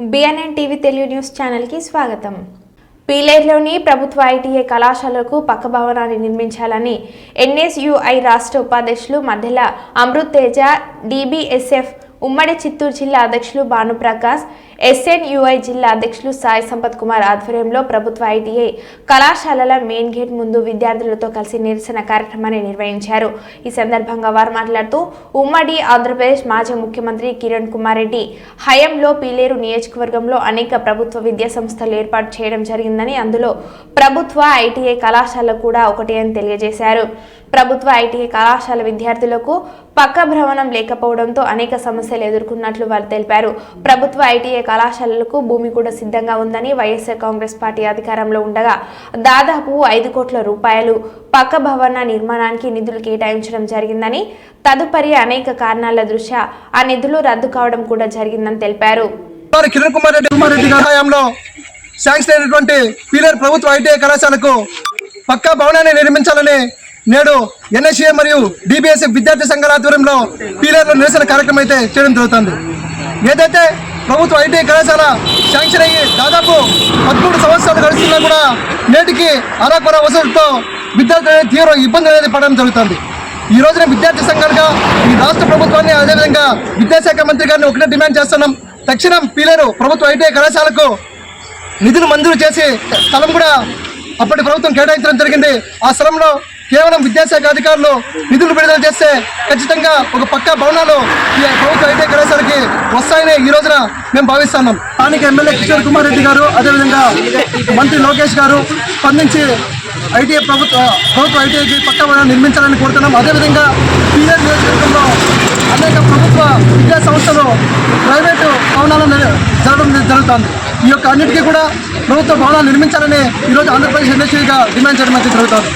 BNN TV Telugu news ఛానల్కి స్వాగతం. పీలేర్లోని ప్రభుత్వ ఐటీఏ కళాశాలకు పక్క భవనాన్ని నిర్మించాలని ఎన్ఎస్యుఐ రాష్ట్ర ఉపాధ్యక్షులు మధ్యల అమృత్ తేజ డిబిఎస్ఎఫ్ ఉమ్మడి చిత్తూరు జిల్లా అధ్యక్షులు భానుప్రకాష్ ఎస్ఎన్యుఐ జిల్లా అధ్యక్షులు సాయి సంపత్ కుమార్ ఆధ్వర్యంలో ప్రభుత్వ ఐటీఐ కళాశాలల మెయిన్ గేట్ ముందు విద్యార్థులతో కలిసి నిరసన కార్యక్రమాన్ని నిర్వహించారు. ఈ సందర్భంగా వారు మాట్లాడుతూ ఉమ్మడి ఆంధ్రప్రదేశ్ మాజీ ముఖ్యమంత్రి కిరణ్ కుమార్ రెడ్డి హయంలో పీలేరు నియోజకవర్గంలో అనేక ప్రభుత్వ విద్యా సంస్థలు ఏర్పాటు చేయడం జరిగిందని అందులో ప్రభుత్వ ఐటీఐ కళాశాల కూడా ఒకటి అని తెలియజేశారు. ప్రభుత్వ ఐటీఐ కళాశాల విద్యార్థులకు పక్క భ్రమణం లేకపోవడంతో అనేక సమస్యలు ఎదుర్కొన్నట్లు వారు తెలిపారు. ప్రభుత్వ ఐటీఐ కళాశాలలకు భూమి కూడా సిద్ధంగా ఉందని వైఎస్ఆర్ కాంగ్రెస్ పార్టీ అధికారంలో ఉండగా దాదాపు ఐదు కోట్ల రూపాయలు పక్క భవన నిర్మాణానికి నిధులు కేటాయించడం జరిగిందని తదుపరి అనేక కారణాల దృష్ట్యా ఆ నిధులు రద్దు కావడం కూడా జరిగిందని తెలిపారు. కిరణ్ కుమార్ రెడ్డి కుమార్ రెడ్డి శాంక్షన్ అయినటువంటి పీలర్ ప్రభుత్వ ఐటీఐ కళాశాలకు పక్కా భవనాన్ని నిర్మించాలని నేడు ఎన్ఎస్ఏ మరియు డిబిఎస్ఎఫ్ విద్యార్థి సంఘాల ఆధ్వర్యంలో పీలర్లో నిరసన కార్యక్రమం అయితే చేయడం జరుగుతుంది. ఏదైతే ప్రభుత్వ ఐటీఐ కళాశాల శాంక్షన్ అయ్యి దాదాపు పదమూడు సంవత్సరాలు గడుస్తున్నా కూడా నేటికి అరాకొర వసతులతో విద్యార్థులు తీవ్ర ఇబ్బందులు అనేది పడడం జరుగుతుంది. ఈ రోజున విద్యార్థి సంఘాలుగా ఈ రాష్ట్ర ప్రభుత్వాన్ని అదేవిధంగా విద్యాశాఖ మంత్రి గారిని ఒకటే డిమాండ్ చేస్తున్నాం. తక్షణం పీలేరు ప్రభుత్వ ఐటీఐ కళాశాలకు నిధులు మంజూరు చేసి స్థలం కూడా అప్పటి ప్రభుత్వం కేటాయించడం జరిగింది. ఆ స్థలంలో కేవలం విద్యాశాఖ అధికారులు నిధులు విడుదల చేస్తే ఖచ్చితంగా ఒక పక్క భవనాలు ఈ ప్రభుత్వ ఐటీఐ కళాశాలకి వస్తాయని ఈ రోజున మేము భావిస్తున్నాం. స్థానిక ఎమ్మెల్యే కిషోర్ కుమార్ రెడ్డి గారు అదేవిధంగా మంత్రి లోకేష్ గారు స్పందించి ఐటీఐ ప్రభుత్వ ప్రభుత్వ ఐటీఐకి పక్క భవనాన్ని నిర్మించాలని కోరుతున్నాం. అదేవిధంగా పీఆర్ నియోజకవర్గంలో అనేక ప్రభుత్వ విద్యా సంస్థలు ప్రైవేటు భవనాలు జరగడం జరుగుతుంది. ఈ యొక్క అన్నిటికీ కూడా ప్రభుత్వ భవనాలు నిర్మించాలని ఈరోజు ఆంధ్రప్రదేశ్ ఎన్ఎస్సీగా డిమాండ్ చేయడం అయితే జరుగుతుంది.